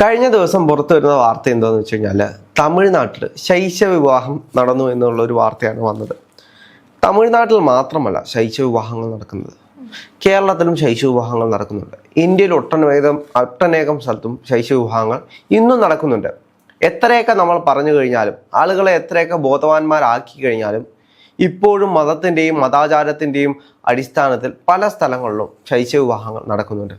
കഴിഞ്ഞ ദിവസം പുറത്തു വരുന്ന വാർത്ത എന്താണെന്ന് വെച്ച് കഴിഞ്ഞാൽ തമിഴ്നാട്ടിൽ ശൈശ വിവാഹം നടന്നു എന്നുള്ള ഒരു വാർത്തയാണ് വന്നത്. തമിഴ്നാട്ടിൽ മാത്രമല്ല ശൈശ വിവാഹങ്ങൾ നടക്കുന്നത്. കേരളത്തിലും ശൈശ വിവാഹങ്ങൾ നടക്കുന്നുണ്ട്. ഇന്ത്യയിൽ ഒട്ടനേകം ഒട്ടനേകം സ്ഥലത്തും ശൈശ വിവാഹങ്ങൾ ഇന്നും നടക്കുന്നുണ്ട്. എത്രയൊക്കെ നമ്മൾ പറഞ്ഞു കഴിഞ്ഞാലും ആളുകളെ എത്രയൊക്കെ ബോധവാന്മാരാക്കി കഴിഞ്ഞാലും ഇപ്പോഴും മതത്തിന്റെയും മതാചാരത്തിന്റെയും അടിസ്ഥാനത്തിൽ പല സ്ഥലങ്ങളിലും ശൈശ വിവാഹങ്ങൾ നടക്കുന്നുണ്ട്.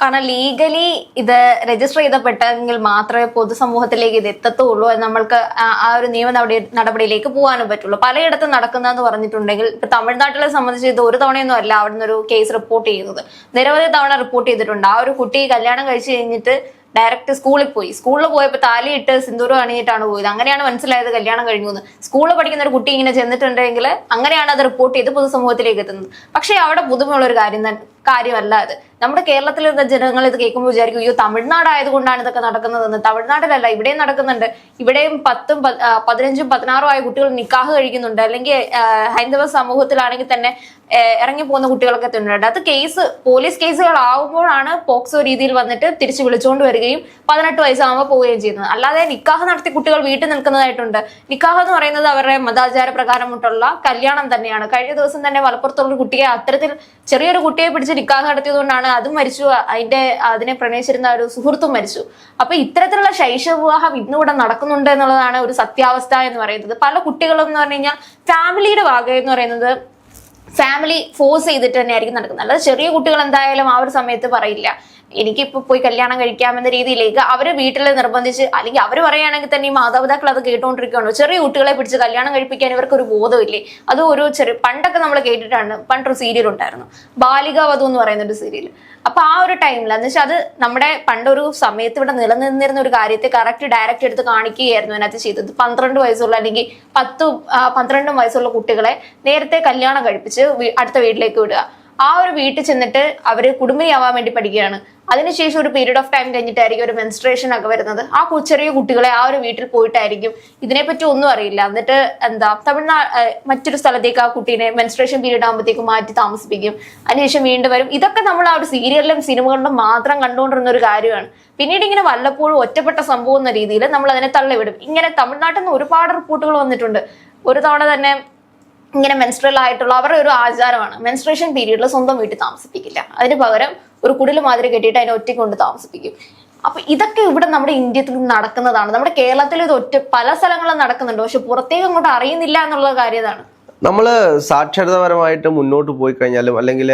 കാരണം ലീഗലി ഇത് രജിസ്റ്റർ ചെയ്തപ്പെട്ടെങ്കിൽ മാത്രമേ പൊതുസമൂഹത്തിലേക്ക് ഇത് എത്തത്തുള്ളൂ എന്ന് നമ്മൾക്ക് ആ- ഒരു നിയമ നടപടി നടപടിയിലേക്ക് പോകാനും പറ്റുള്ളൂ. പലയിടത്തും നടക്കുന്നതെന്ന് പറഞ്ഞിട്ടുണ്ടെങ്കിൽ ഇപ്പൊ തമിഴ്നാട്ടിലെ സംബന്ധിച്ച് ഇത് ഒരു തവണയൊന്നും അല്ല അവിടെ ഒരു കേസ് റിപ്പോർട്ട് ചെയ്യുന്നത്. നിരവധി തവണ റിപ്പോർട്ട് ചെയ്തിട്ടുണ്ട്. ആ ഒരു കുട്ടി കല്യാണം കഴിച്ചു കഴിഞ്ഞിട്ട് ഡയറക്റ്റ് സ്കൂളിൽ പോയി. സ്കൂളിൽ പോയപ്പോൾ താലിയിട്ട് സിന്ദൂരം അണിഞ്ഞിട്ടാണ് പോയത്. അങ്ങനെയാണ് മനസ്സിലായത് കല്യാണം കഴിഞ്ഞു എന്ന്. സ്കൂളിൽ പഠിക്കുന്ന ഒരു കുട്ടി ഇങ്ങനെ ചെന്നിട്ടുണ്ടെങ്കിൽ അങ്ങനെയാണ് അത് റിപ്പോർട്ട് ചെയ്ത് പൊതുസമൂഹത്തിലേക്ക് എത്തുന്നത്. പക്ഷേ അവിടെ പുതുമയുള്ള ഒരു കാര്യം കാര്യമല്ല അത്. നമ്മുടെ കേരളത്തിലിരുന്ന ജനങ്ങൾ ഇത് കേൾക്കുമ്പോൾ വിചാരിക്കും അയ്യോ തമിഴ്നാട് ആയതുകൊണ്ടാണ് ഇതൊക്കെ നടക്കുന്നതെന്ന്. തമിഴ്നാട്ടിലല്ല ഇവിടെയും നടക്കുന്നുണ്ട്. ഇവിടെയും പത്തും പതിനഞ്ചും പതിനാറും ആയ കുട്ടികൾ നിക്കാഹ് കഴിക്കുന്നുണ്ട്. അല്ലെങ്കിൽ ഹൈന്ദവ സമൂഹത്തിലാണെങ്കിൽ തന്നെ ഇറങ്ങി പോകുന്ന കുട്ടികളൊക്കെ തന്നെയുണ്ട്. അത് കേസ് പോലീസ് കേസുകളാവുമ്പോഴാണ് പോക്സോ രീതിയിൽ വന്നിട്ട് തിരിച്ചു വിളിച്ചുകൊണ്ട് വരികയും പതിനെട്ട് വയസ്സാകുമ്പോൾ പോവുകയും ചെയ്യുന്നത്. അല്ലാതെ നിക്കാഹ് നടത്തി കുട്ടികൾ വീട്ടിൽ നിൽക്കുന്നതായിട്ടുണ്ട്. നിക്കാഹ് എന്ന് പറയുന്നത് അവരുടെ മതാചാര പ്രകാരമുള്ള കല്യാണം തന്നെയാണ്. കഴിഞ്ഞ ദിവസം തന്നെ മലപ്പുറത്തുള്ള കുട്ടിയെ അത്തരത്തിൽ ചെറിയൊരു കുട്ടിയെ പിടിച്ച് നിക്കാഹ് നടത്തിയതുകൊണ്ടാണ് അതും മരിച്ചു. അതിന്റെ അതിനെ പ്രണയിച്ചിരുന്ന ഒരു സുഹൃത്തും മരിച്ചു. അപ്പൊ ഇത്തരത്തിലുള്ള ശൈശവ വിവാഹം ഇന്നിവിടെ നടക്കുന്നുണ്ട് എന്നുള്ളതാണ് ഒരു സത്യാവസ്ഥ എന്ന് പറയുന്നത്. പല കുട്ടികളും എന്ന് പറഞ്ഞു കഴിഞ്ഞാൽ ഫാമിലിയുടെ ഭാഗം എന്ന് പറയുന്നത് ഫാമിലി ഫോഴ്സ് ചെയ്തിട്ട് തന്നെയായിരിക്കും നടക്കുന്നത്. അല്ലാതെ ചെറിയ കുട്ടികൾ എന്തായാലും ആ ഒരു സമയത്ത് പറയില്ല. എനിക്കിപ്പോ പോയി കല്യാണം കഴിക്കാമെന്ന രീതിയിലേക്ക് അവരെ വീട്ടിൽ നിർബന്ധിച്ച് അല്ലെങ്കിൽ അവർ പറയുകയാണെങ്കിൽ തന്നെ ഈ മാതാപിതാക്കൾ അത് കേട്ടുകൊണ്ടിരിക്കുകയാണോ ചെറിയ കുട്ടികളെ പിടിച്ച് കല്യാണം കഴിപ്പിക്കാൻ ഇവർക്ക് ഒരു ബോധമില്ലേ? അത് ഒരു ചെറിയ പണ്ടൊക്കെ നമ്മൾ കേട്ടിട്ടാണ് പണ്ടൊരു സീരിയൽ ഉണ്ടായിരുന്നു. ബാലികാവധു എന്ന് പറയുന്ന ഒരു സീരിയൽ അപ്പൊ ആ ഒരു ടൈമിൽ എന്ന് വെച്ചാൽ അത് നമ്മുടെ പണ്ടൊരു സമയത്ത് ഇവിടെ നിലനിന്നിരുന്ന ഒരു കാര്യത്തെ കറക്റ്റ് ഡയറക്റ്റ് എടുത്ത് കാണിക്കുകയായിരുന്നു അതിനകത്ത് ചെയ്തത്. പന്ത്രണ്ട് വയസ്സുള്ള അല്ലെങ്കിൽ പത്ത് പന്ത്രണ്ടും വയസ്സുള്ള കുട്ടികളെ നേരത്തെ കല്യാണം കഴിപ്പിച്ച് അടുത്ത വീട്ടിലേക്ക് വിടുക. ആ ഒരു വീട്ടിൽ ചെന്നിട്ട് അവർ കുടുംബിയാവാൻ വേണ്ടി പഠിക്കുകയാണ്. അതിനുശേഷം ഒരു പീരീഡ് ഓഫ് ടൈം കഴിഞ്ഞിട്ടായിരിക്കും ഒരു മെൻസ്ട്രേഷൻ ഒക്കെ വരുന്നത്. ആ ചെറിയ കുട്ടികളെ ആ ഒരു വീട്ടിൽ പോയിട്ടായിരിക്കും. ഇതിനെപ്പറ്റി ഒന്നും അറിയില്ല. എന്നിട്ട് എന്താ തമിഴ്നാട് മറ്റൊരു സ്ഥലത്തേക്ക് ആ കുട്ടീനെ മെൻസ്ട്രേഷൻ പീരീഡ് ആകുമ്പോഴത്തേക്ക് മാറ്റി താമസിപ്പിക്കും. അതിനുശേഷം വീണ്ടും വരും. ഇതൊക്കെ നമ്മൾ ആ ഒരു സീരിയലിലും സിനിമകളിലും മാത്രം കണ്ടുകൊണ്ടിരുന്ന ഒരു കാര്യമാണ്. പിന്നീട് ഇങ്ങനെ വല്ലപ്പോഴും ഒറ്റപ്പെട്ട സംഭവം എന്ന രീതിയിൽ നമ്മൾ അതിനെ തള്ളിവിടും. ഇങ്ങനെ തമിഴ്നാട്ടിൽ നിന്ന് ഒരുപാട് റിപ്പോർട്ടുകൾ വന്നിട്ടുണ്ട്. ഒരു തവണ തന്നെ ഇങ്ങനെ മെൻസ്ട്രൽ ആയിട്ടുള്ള അവരുടെ ഒരു ആചാരമാണ്. മെൻസ്ട്രേഷൻ പീരീഡിൽ സ്വന്തം വീട്ടിൽ താമസിപ്പിക്കില്ല. അതിന് പകരം ഒരു കുടിൽ മാതിരി കെട്ടിയിട്ട് അതിനെ ഒറ്റ കൊണ്ട് താമസിപ്പിക്കും. അപ്പൊ ഇതൊക്കെ ഇവിടെ നമ്മുടെ ഇന്ത്യത്തിൽ നടക്കുന്നതാണ്. നമ്മുടെ കേരളത്തിൽ ഇത് ഒറ്റ പല സ്ഥലങ്ങളിലും നടക്കുന്നുണ്ട്. പക്ഷെ പുറത്തേക്ക് അങ്ങോട്ട് അറിയുന്നില്ല എന്നുള്ള കാര്യതാണ് നമ്മൾ സാക്ഷരതാപരമായിട്ട് മുന്നോട്ട് പോയി കഴിഞ്ഞാലും അല്ലെങ്കിൽ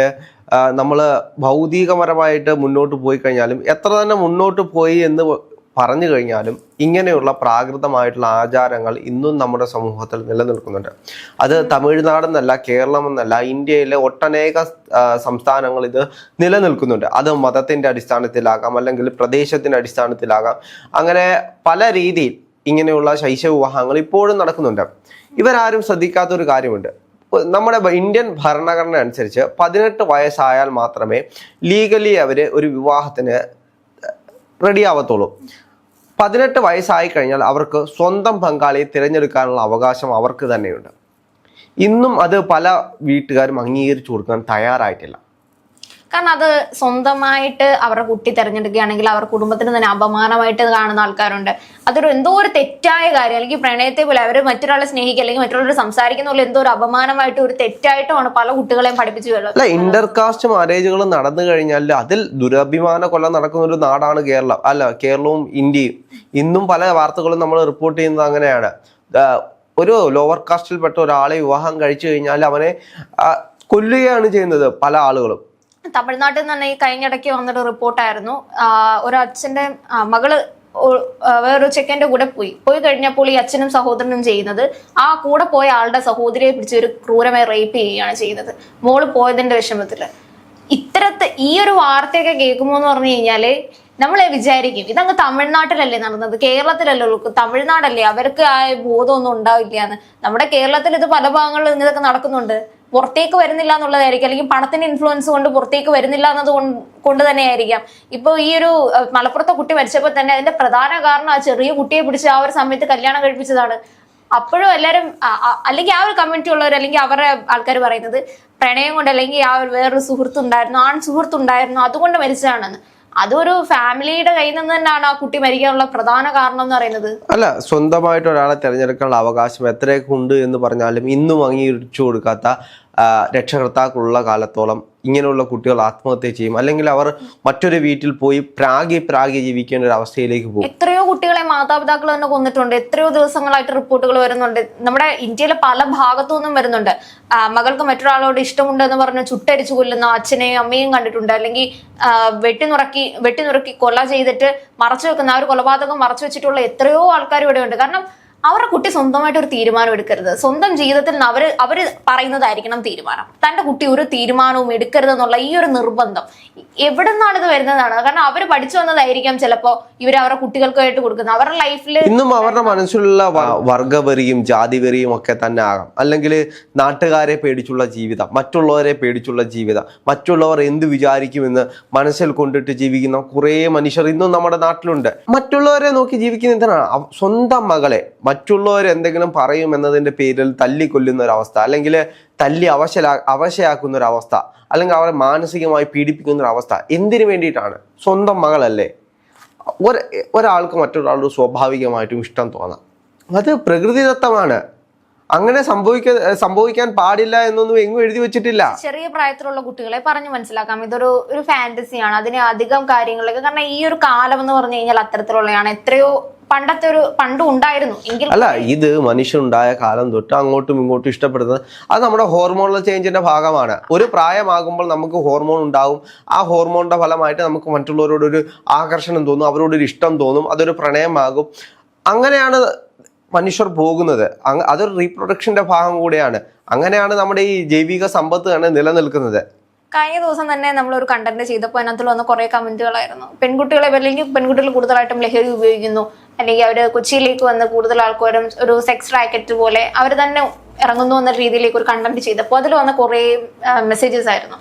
നമ്മൾ ഭൗതികപരമായിട്ട് മുന്നോട്ട് പോയി കഴിഞ്ഞാലും എത്ര തന്നെ മുന്നോട്ട് പോയി എന്ന് പറഞ്ഞു കഴിഞ്ഞാലും ഇങ്ങനെയുള്ള പ്രാകൃതമായിട്ടുള്ള ആചാരങ്ങൾ ഇന്നും നമ്മുടെ സമൂഹത്തിൽ നിലനിൽക്കുന്നുണ്ട്. അത് തമിഴ്നാടെന്നല്ല കേരളമെന്നല്ല ഇന്ത്യയിലെ ഒട്ടനേക സംസ്ഥാനങ്ങൾ ഇത് നിലനിൽക്കുന്നുണ്ട്. അത് മതത്തിന്റെ അടിസ്ഥാനത്തിലാകാം അല്ലെങ്കിൽ പ്രദേശത്തിന്റെ അടിസ്ഥാനത്തിലാകാം. അങ്ങനെ പല രീതിയിൽ ഇങ്ങനെയുള്ള ശൈശവ വിവാഹങ്ങൾ ഇപ്പോഴും നടക്കുന്നുണ്ട്. ഇവരാരും ശ്രദ്ധിക്കാത്തൊരു കാര്യമുണ്ട്. നമ്മുടെ ഇന്ത്യൻ ഭരണഘടന അനുസരിച്ച് പതിനെട്ട് വയസ്സായാൽ മാത്രമേ ലീഗലി അവർ ഒരു വിവാഹത്തിന് റെഡി ആവത്തുള്ളൂ. പതിനെട്ട് വയസ്സായി കഴിഞ്ഞാൽ അവർക്ക് സ്വന്തം പങ്കാളിയെ തിരഞ്ഞെടുക്കാനുള്ള അവകാശം അവർക്ക് തന്നെയുണ്ട്. ഇന്നും അത് പല വീട്ടുകാരും അംഗീകരിച്ചു കൊടുക്കാൻ തയ്യാറായിട്ടില്ല. കാരണം അത് സ്വന്തമായിട്ട് അവരുടെ കുട്ടി തിരഞ്ഞെടുക്കുകയാണെങ്കിൽ അവർ കുടുംബത്തിന് തന്നെ അപമാനമായിട്ട് കാണുന്ന ആൾക്കാരുണ്ട്. അതൊരു എന്തോ ഒരു തെറ്റായ കാര്യം. അല്ലെങ്കിൽ പ്രണയത്തെ പോലെ അവർ മറ്റൊരാളെ സ്നേഹിക്കുക അല്ലെങ്കിൽ മറ്റുള്ളവർ സംസാരിക്കുന്ന പോലെ എന്തോ ഒരു അപമാനമായിട്ട് ഒരു തെറ്റായിട്ടുമാണ് പല കുട്ടികളെയും പഠിപ്പിച്ചു അല്ല ഇന്റർകാസ്റ്റ് മാരേജുകൾ നടന്നു കഴിഞ്ഞാൽ അതിൽ ദുരഭിമാന കൊല നടക്കുന്ന ഒരു നാടാണ് കേരളം. അല്ല കേരളവും ഇന്ത്യയും. ഇന്നും പല വാർത്തകളും നമ്മൾ റിപ്പോർട്ട് ചെയ്യുന്നത് അങ്ങനെയാണ്. ഒരു ലോവർ കാസ്റ്റിൽപ്പെട്ട ഒരാളെ വിവാഹം കഴിച്ചു കഴിഞ്ഞാൽ അവനെ കൊല്ലുകയാണ് ചെയ്യുന്നത് പല ആളുകളും. തമിഴ്നാട്ടിൽ നിന്ന് തന്നെ ഈ കഴിഞ്ഞിടയ്ക്ക് വന്നൊരു റിപ്പോർട്ടായിരുന്നു. ഒരു അച്ഛന്റെ മകൾ വേറൊരു ചെക്കന്റെ കൂടെ പോയി. പോയി കഴിഞ്ഞപ്പോൾ ഈ അച്ഛനും സഹോദരനും ചെയ്യുന്നത് ആ കൂടെ പോയ ആളുടെ സഹോദരിയെ പിടിച്ച് ഒരു ക്രൂരമായി റേപ്പ് ചെയ്യുകയാണ് ചെയ്യുന്നത്. മോൾ പോയതിന്റെ വിഷമത്തിൽ ഇത്തരത്തെ ഈ ഒരു വാർത്തയൊക്കെ കേൾക്കുമ്പോൾ എന്ന് പറഞ്ഞു കഴിഞ്ഞാൽ നമ്മളെ വിചാരിക്കും ഇതങ്ങ് തമിഴ്നാട്ടിലല്ലേ നടന്നത്? കേരളത്തിലല്ലേ ഉള്ളൂ. തമിഴ്നാടല്ലേ? അവർക്ക് ആ ബോധമൊന്നും ഉണ്ടാവില്ല നമ്മുടെ കേരളത്തിൽ ഇത് പല ഭാഗങ്ങളിലും ഇതൊക്കെ നടക്കുന്നുണ്ട്. പുറത്തേക്ക് വരുന്നില്ല എന്നുള്ളതായിരിക്കും. അല്ലെങ്കിൽ പണത്തിന്റെ ഇൻഫ്ലുവൻസ് കൊണ്ട് പുറത്തേക്ക് വരുന്നില്ല എന്നത് കൊണ്ട് തന്നെ തന്നെയായിരിക്കാം. ഇപ്പൊ ഈ ഒരു മലപ്പുറത്തെ കുട്ടി മരിച്ചപ്പോൾ തന്നെ അതിന്റെ പ്രധാന കാരണം ആ ചെറിയ കുട്ടിയെ പിടിച്ച് ആ ഒരു സമയത്ത് കല്യാണം കഴിപ്പിച്ചതാണ്. അപ്പോഴും എല്ലാവരും അല്ലെങ്കിൽ ആ ഒരു കമ്മ്യൂണിറ്റി ഉള്ളവർ അല്ലെങ്കിൽ അവരുടെ ആൾക്കാർ പറയുന്നത് പ്രണയം കൊണ്ട് അല്ലെങ്കിൽ ആ ഒരു വേറൊരു സുഹൃത്തുണ്ടായിരുന്നു ആൺ സുഹൃത്തുണ്ടായിരുന്നു അതുകൊണ്ട് മരിച്ചതാണെന്ന്. അതൊരു ഫാമിലിയുടെ കയ്യിൽ നിന്ന് തന്നെയാണ് ആ കുട്ടി മരിക്കാനുള്ള പ്രധാന കാരണം എന്ന് പറയുന്നത്. അല്ല സ്വന്തമായിട്ട് ഒരാളെ തിരഞ്ഞെടുക്കാനുള്ള അവകാശം എത്രയൊക്കെ ഉണ്ട് എന്ന് പറഞ്ഞാലും ഇന്നും അംഗീകരിച്ചു കൊടുക്കാത്ത രക്ഷകർത്താക്കളുള്ള കാലത്തോളം ഇങ്ങനെയുള്ള കുട്ടികൾ ആത്മഹത്യ ചെയ്യും. അല്ലെങ്കിൽ അവർ മറ്റൊരു വീട്ടിൽ പോയി പ്രാഗി പ്രാഗി ജീവിക്കേണ്ട ഒരു അവസ്ഥയിലേക്ക് പോകും. എത്രയോ കുട്ടികളെ മാതാപിതാക്കൾ തന്നെ കൊന്നിട്ടുണ്ട്. എത്രയോ ദിവസങ്ങളായിട്ട് റിപ്പോർട്ടുകൾ വരുന്നുണ്ട്. നമ്മുടെ ഇന്ത്യയിലെ പല ഭാഗത്തു നിന്നും വരുന്നുണ്ട്. മകൾക്ക് മറ്റൊരാളോട് ഇഷ്ടമുണ്ട് എന്ന് പറഞ്ഞ് ചുട്ടരിച്ചു കൊല്ലുന്ന അച്ഛനെയും അമ്മയും കണ്ടിട്ടുണ്ട്. അല്ലെങ്കിൽ വെട്ടിനുറക്കി വെട്ടിനുറക്കി കൊല ചെയ്തിട്ട് മറച്ചു വെക്കുന്ന ആ ഒരു കൊലപാതകം മറച്ചു വെച്ചിട്ടുള്ള എത്രയോ ആൾക്കാർ ഇവിടെ ഉണ്ട് കാരണം അവരുടെ കുട്ടി സ്വന്തമായിട്ട് ഒരു തീരുമാനം എടുക്കരുത്. സ്വന്തം ജീവിതത്തിൽ നിന്ന് അവർ അവർ പറയുന്നതായിരിക്കണം തീരുമാനം. തന്റെ കുട്ടി ഒരു തീരുമാനവും എടുക്കരുത് എന്നുള്ള ഈ ഒരു നിർബന്ധം എവിടെ നിന്നാണ് ഇത് വരുന്നതാണ്? കാരണം അവർ പഠിച്ചു വന്നതായിരിക്കാം ചിലപ്പോ ഇവർ അവരുടെ കുട്ടികൾക്കായിട്ട് കൊടുക്കുന്നത്. അവരുടെ ലൈഫിൽ ഇന്നും അവരുടെ മനസ്സിലുള്ള വർഗവെറിയും ജാതിവെറിയും ഒക്കെ തന്നെ ആകാം. അല്ലെങ്കിൽ നാട്ടുകാരെ പേടിച്ചുള്ള ജീവിതം മറ്റുള്ളവരെ പേടിച്ചുള്ള ജീവിതം മറ്റുള്ളവർ എന്ത് വിചാരിക്കുമെന്ന് മനസ്സിൽ കൊണ്ടിട്ട് ജീവിക്കുന്ന കുറേ മനുഷ്യർ ഇന്നും നമ്മുടെ നാട്ടിലുണ്ട്. മറ്റുള്ളവരെ നോക്കി ജീവിക്കുന്ന എന്തിനാണ്? സ്വന്തം മകളെ മറ്റുള്ളവർ എന്തെങ്കിലും പറയും എന്നതിന്റെ പേരിൽ തല്ലിക്കൊല്ലുന്ന ഒരവസ്ഥ അല്ലെങ്കിൽ തല്ലി അവശലാ അവശയാക്കുന്ന ഒരവസ്ഥ അല്ലെങ്കിൽ അവരെ മാനസികമായി പീഡിപ്പിക്കുന്ന ഒരവസ്ഥ എന്തിനു വേണ്ടിയിട്ടാണ്? സ്വന്തം മകളല്ലേ? ഒരു ഒരാൾക്ക് മറ്റൊരാളോട് സ്വാഭാവികമായിട്ടും ഇഷ്ടം തോന്നാം. അത് പ്രകൃതിദത്തമാണ്. അങ്ങനെ സംഭവിക്ക സംഭവിക്കാൻ പാടില്ല എന്നൊന്നും എങ്ങും എഴുതി വെച്ചിട്ടില്ല. ചെറിയ പ്രായത്തിലുള്ള കുട്ടികളെ പറഞ്ഞു മനസ്സിലാക്കാം. ഇതൊരു ഒരു ഫാന്റസിയാണ് അതിന് അധികം കാര്യങ്ങളൊക്കെ കാരണം ഈ ഒരു കാലം എന്ന് പറഞ്ഞു കഴിഞ്ഞാൽ അത്തരത്തിലുള്ളതാണ് എത്രയോ പണ്ടത്തെ ഒരു പണ്ടും ഉണ്ടായിരുന്നു. എങ്കിൽ അല്ല ഇത് മനുഷ്യനുണ്ടായ കാലം തൊട്ട് അങ്ങോട്ടും ഇങ്ങോട്ടും ഇഷ്ടപ്പെടുന്നത് അത് നമ്മുടെ ഹോർമോണൽ ചേഞ്ചിന്റെ ഭാഗമാണ്. ഒരു പ്രായമാകുമ്പോൾ നമുക്ക് ഹോർമോൺ ഉണ്ടാവും. ആ ഹോർമോണിന്റെ ഫലമായിട്ട് നമുക്ക് മറ്റുള്ളവരോടൊരു ആകർഷണം തോന്നും അവരോടൊരു ഇഷ്ടം തോന്നും അതൊരു പ്രണയമാകും. അങ്ങനെയാണ് മനുഷ്യർ പോകുന്നത്. അതൊരു റീപ്രൊഡക്ഷന്റെ ഭാഗം കൂടെയാണ്. അങ്ങനെയാണ് നമ്മുടെ ഈ ജൈവിക സമ്പത്ത് തന്നെ നിലനിൽക്കുന്നത്. കഴിഞ്ഞ ദിവസം തന്നെ നമ്മൾ ഒരു കണ്ടന്റ് ചെയ്തപ്പോൾ അതിനകത്ത് വന്ന കുറെ കമന്റുകളായിരുന്നു. പെൺകുട്ടികളെ അല്ലെങ്കിൽ പെൺകുട്ടികൾ കൂടുതലായിട്ടും ലഹരി ഉപയോഗിക്കുന്നു. അല്ലെങ്കിൽ അവർ കൊച്ചിയിലേക്ക് വന്ന് കൂടുതൽ ആൾക്കാരും ഒരു സെക്സ് റാക്കറ്റ് പോലെ അവർ തന്നെ ഇറങ്ങുന്നു എന്ന രീതിയിലേക്ക് ഒരു കണ്ടന്റ് ചെയ്തപ്പോൾ അതിൽ വന്ന കുറേ മെസ്സേജസ് ആയിരുന്നു.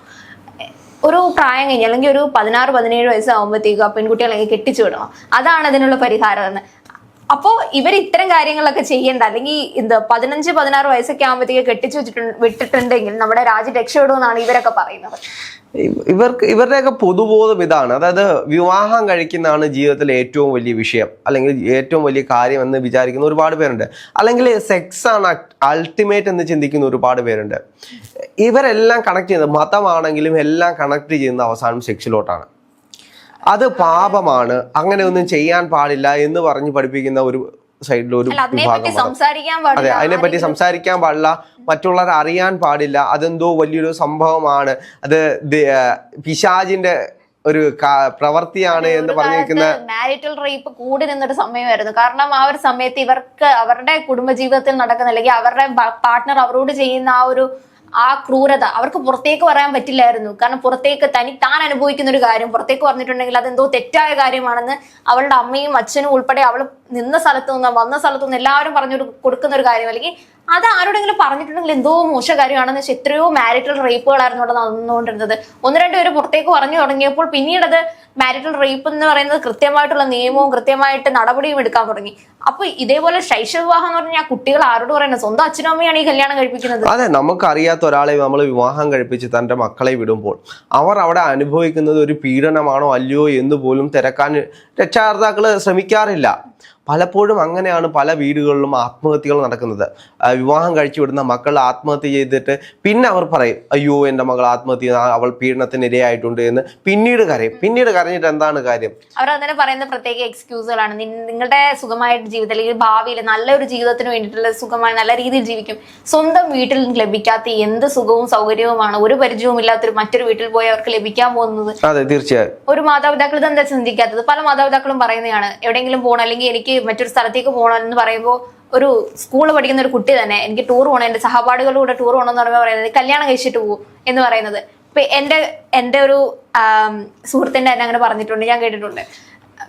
ഒരു പ്രായം കഴിഞ്ഞ് അല്ലെങ്കിൽ ഒരു പതിനാറ് പതിനേഴ് വയസ്സാകുമ്പോഴത്തേക്കും ആ പെൺകുട്ടികളെ കെട്ടിച്ചു വിടണം. അതാണ് അതിനുള്ള പരിഹാരം എന്ന്. അപ്പോ ഇവർ ഇത്തരം കാര്യങ്ങളൊക്കെ ചെയ്യേണ്ട അല്ലെങ്കിൽ എന്ത് പതിനഞ്ച് പതിനാറ് വയസ്സൊക്കെ ആകുമ്പോഴത്തേക്ക് കെട്ടിച്ചു വെച്ചിട്ടുണ്ട് വിട്ടിട്ടുണ്ടെങ്കിൽ നമ്മുടെ രാജ്യം രക്ഷപ്പെടുമെന്നാണ് ഇവരൊക്കെ പറയുന്നത്. ഇവ- ഇവർക്ക് ഇവരുടെയൊക്കെ പൊതുബോധം ഇതാണ്. അതായത് വിവാഹം കഴിക്കുന്നതാണ് ജീവിതത്തിലെ ഏറ്റവും വലിയ വിഷയം അല്ലെങ്കിൽ ഏറ്റവും വലിയ കാര്യം എന്ന് വിചാരിക്കുന്ന ഒരുപാട് പേരുണ്ട്. അല്ലെങ്കിൽ സെക്സ് ആണ് അൾട്ടിമേറ്റ് എന്ന് ചിന്തിക്കുന്ന ഒരുപാട് പേരുണ്ട്. ഇവരെല്ലാം കണക്ട് ചെയ്യുന്നത് മതമാണെങ്കിലും എല്ലാം കണക്ട് ചെയ്യുന്ന അവസാനം സെക്സിലോട്ടാണ് അത് പാപമാണ്. അങ്ങനെ ഒന്നും ചെയ്യാൻ പാടില്ല എന്ന് പറഞ്ഞ് പഠിപ്പിക്കുന്ന ഒരു സൈഡിൽ ഒരു അതെ അതിനെ പറ്റി സംസാരിക്കാൻ പാടില്ല. മറ്റുള്ളവർ അറിയാൻ പാടില്ല. അതെന്തോ വലിയൊരു സംഭവമാണ്. അത് പിശാജിന്റെ ഒരു പ്രവൃത്തിയാണ് എന്ന് പറഞ്ഞിരിക്കുന്ന മാരിറ്റൽ റേപ്പ് കൂടി നിന്നൊരു സമയമായിരുന്നു. കാരണം ആ ഒരു സമയത്ത് ഇവർക്ക് അവരുടെ കുടുംബജീവിതത്തിൽ നടക്കുന്ന അല്ലെങ്കിൽ അവരുടെ പാർട്ട്ണർ അവരോട് ചെയ്യുന്ന ആ ഒരു ആ ക്രൂരത അവർക്ക് പുറത്തേക്ക് പറയാൻ പറ്റില്ലായിരുന്നു. കാരണം പുറത്തേക്ക് തനി താൻ അനുഭവിക്കുന്ന ഒരു കാര്യം പുറത്തേക്ക് പറഞ്ഞിട്ടുണ്ടെങ്കിൽ അതെന്തോ തെറ്റായ കാര്യമാണെന്ന് അവളുടെ അമ്മയും അച്ഛനും ഉൾപ്പെടെ അവൾ നിന്ന സ്ഥലത്തു നിന്ന് വന്ന സ്ഥലത്തു നിന്ന് എല്ലാവരും പറഞ്ഞു കൊടുക്കുന്ന ഒരു കാര്യം അല്ലെങ്കിൽ അത് ആരോടെങ്കിലും പറഞ്ഞിട്ടുണ്ടെങ്കിൽ എന്തോ മോശ കാര്യമാണെന്ന് വെച്ചാൽ എത്രയോ മാരിറ്റൽ റേപ്പുകളായിരുന്നു അവിടെ നടന്നുകൊണ്ടിരുന്നത്. ഒന്ന് രണ്ട് പേര് പുറത്തേക്ക് പറഞ്ഞു തുടങ്ങിയപ്പോൾ പിന്നീട് അത് മാരിറ്റൽ റേപ്പ് എന്ന് പറയുന്നത് കൃത്യമായിട്ടുള്ള നിയമവും കൃത്യമായിട്ട് നടപടിയും എടുക്കാൻ തുടങ്ങി. അപ്പൊ ഇതേപോലെ ശൈശവ വിവാഹം എന്ന് പറഞ്ഞാൽ കുട്ടികൾ ആരോട് പറയുന്നത്? സ്വന്തം അച്ഛനും അമ്മയാണ് ഈ കല്യാണം കഴിപ്പിക്കുന്നത്. അതെ നമുക്കറിയാത്ത ഒരാളെ നമ്മൾ വിവാഹം കഴിപ്പിച്ച് തന്റെ മക്കളെ വിടുമ്പോൾ അവർ അവിടെ അനുഭവിക്കുന്നത് ഒരു പീഡനമാണോ അല്ലയോ എന്ന് പോലും തിരക്കാൻ രക്ഷാകർത്താക്കൾ ശ്രമിക്കാറില്ല. പലപ്പോഴും അങ്ങനെയാണ് പല വീടുകളിലും ആത്മഹത്യകൾ നടക്കുന്നത്. വിവാഹം കഴിച്ചു വിടുന്ന മക്കൾ ആത്മഹത്യ ചെയ്തിട്ട് പിന്നെ അവർ പറയും അയ്യോ എന്റെ മകൾ ആത്മഹത്യ അവൾ പീഡനത്തിന് ഇരയായിട്ടുണ്ട് എന്ന് പിന്നീട് കരയും. പിന്നീട് കരഞ്ഞിട്ട് എന്താണ് കാര്യം? അവർ അങ്ങനെ പറയുന്ന പ്രത്യേക എക്സ്ക്യൂസുകളാണ് നിങ്ങളുടെ സുഖമായിട്ട് ജീവിതം അല്ലെങ്കിൽ ഭാവിയിൽ നല്ലൊരു ജീവിതത്തിന് വേണ്ടിയിട്ടുള്ള സുഖമായി നല്ല രീതിയിൽ ജീവിക്കും. സ്വന്തം വീട്ടിൽ ലഭിക്കാത്ത എന്ത് സുഖവും സൗകര്യവുമാണ് ഒരു പരിചയവും ഇല്ലാത്തൊരു മറ്റൊരു വീട്ടിൽ പോയി അവർക്ക് ലഭിക്കാൻ പോകുന്നത്. അതെ തീർച്ചയായും. ഒരു മാതാപിതാക്കൾ ഇതെന്താ ചിന്തിക്കാത്തത്? പല മാതാപിതാക്കളും പറയുന്നതാണ് എവിടെയെങ്കിലും പോകണം അല്ലെങ്കിൽ എനിക്ക് മറ്റൊരു സ്ഥലത്തേക്ക് പോകണം എന്ന് പറയുമ്പോൾ ഒരു സ്കൂൾ പഠിക്കുന്ന ഒരു കുട്ടി തന്നെ എനിക്ക് ടൂർ പോകണം എന്റെ സഹപാഠികളുടെ കൂടെ ടൂർ പോകണം എന്ന് പറയുമ്പോൾ പറയുന്നത് കല്യാണം കഴിച്ചിട്ട് പോകും എന്ന് പറയുന്നത്. ഇപ്പൊ എന്റെ എന്റെ ഒരു സുഹൃത്തിന്റെ തന്നെ അങ്ങനെ പറഞ്ഞിട്ടുണ്ട് ഞാൻ കേട്ടിട്ടുണ്ട്.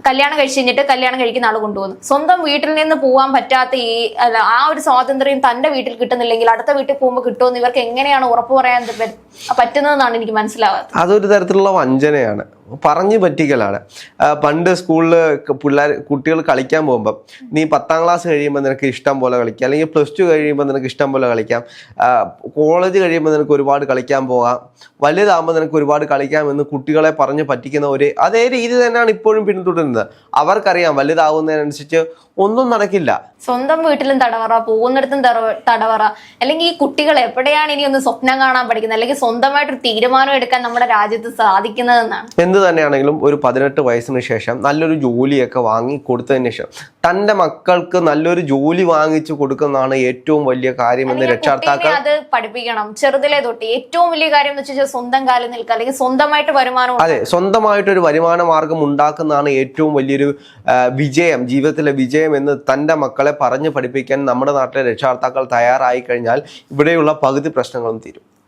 കല്യാണം കഴിച്ച് കഴിഞ്ഞിട്ട് കല്യാണം കഴിക്കുന്ന ആൾ കൊണ്ടുപോകുന്നു സ്വന്തം വീട്ടിൽ നിന്ന് പോകാൻ പറ്റാത്ത ഈ അല്ല ആ ഒരു സ്വാതന്ത്ര്യം തന്റെ വീട്ടിൽ കിട്ടുന്നില്ലെങ്കിൽ അടുത്ത വീട്ടിൽ പോകുമ്പോൾ കിട്ടുമെന്ന് ഇവർക്ക് എങ്ങനെയാണ് ഉറപ്പ് പറയാൻ പറ്റുന്നതെന്നാണ് എനിക്ക് മനസ്സിലാവാത്തത്. അതൊരു തരത്തിലുള്ള വഞ്ചനയാണ്. പറഞ്ഞു പറ്റിക്കലാണ്. പണ്ട് സ്കൂളിൽ പിള്ളേർ കുട്ടികൾ കളിക്കാൻ പോകുമ്പോൾ നീ പത്താം ക്ലാസ് കഴിയുമ്പോൾ നിനക്ക് ഇഷ്ടം പോലെ കളിക്കാം. അല്ലെങ്കിൽ പ്ലസ് ടു കഴിയുമ്പോൾ നിനക്ക് ഇഷ്ടം പോലെ കളിക്കാം. കോളേജ് കഴിയുമ്പോൾ നിനക്ക് ഒരുപാട് കളിക്കാൻ പോകാം. വലുതാകുമ്പോൾ നിനക്ക് ഒരുപാട് കളിക്കാം എന്ന് കുട്ടികളെ പറഞ്ഞു പറ്റിക്കുന്ന ഒരു അതേ രീതി തന്നെയാണ് ഇപ്പോഴും പിന്തുടരുന്നത്. അവർക്കറിയാം വലുതാവുന്നതിനനുസരിച്ച് ഒന്നും നടക്കില്ല. സ്വന്തം വീട്ടിലും തടവറ പോകുന്നിടത്തും തടവ- തടവറ. അല്ലെങ്കിൽ ഈ കുട്ടികൾ എവിടെയാണ് ഇനി ഒന്ന് സ്വപ്നം കാണാൻ പഠിക്കുന്നത്? അല്ലെങ്കിൽ സ്വന്തമായിട്ടൊരു തീരുമാനം എടുക്കാൻ നമ്മുടെ രാജ്യത്ത് സാധിക്കുന്നതെന്നാണ്. എന്ത് തന്നെയാണെങ്കിലും ഒരു പതിനെട്ട് വയസ്സിന് ശേഷം നല്ലൊരു ജോലിയൊക്കെ വാങ്ങി കൊടുത്തതിന് ശേഷം തന്റെ മക്കൾക്ക് നല്ലൊരു ജോലി വാങ്ങിച്ചു കൊടുക്കുന്നതാണ് ഏറ്റവും വലിയ കാര്യം എന്ന് രക്ഷകർത്താക്കൾ അത് പഠിപ്പിക്കണം. ചെറുതിലെ തൊട്ട് ഏറ്റവും വലിയ കാര്യം എന്ന് വെച്ചാൽ സ്വന്തം കാലിൽ നിൽക്കുക അല്ലെങ്കിൽ സ്വന്തമായിട്ട് വരുമാനം അതെ സ്വന്തമായിട്ട് ഒരു വരുമാന മാർഗം ഉണ്ടാക്കുന്നതാണ് ഏറ്റവും വലിയൊരു വിജയം ജീവിതത്തിലെ വിജയം എന്ന് തന്റെ മക്കളെ പറഞ്ഞു പഠിപ്പിക്കാൻ നമ്മുടെ നാട്ടിലെ രക്ഷാർത്താക്കൾ തയ്യാറായി കഴിഞ്ഞാൽ ഇവിടെയുള്ള പകുതി പ്രശ്നങ്ങളും തീരും.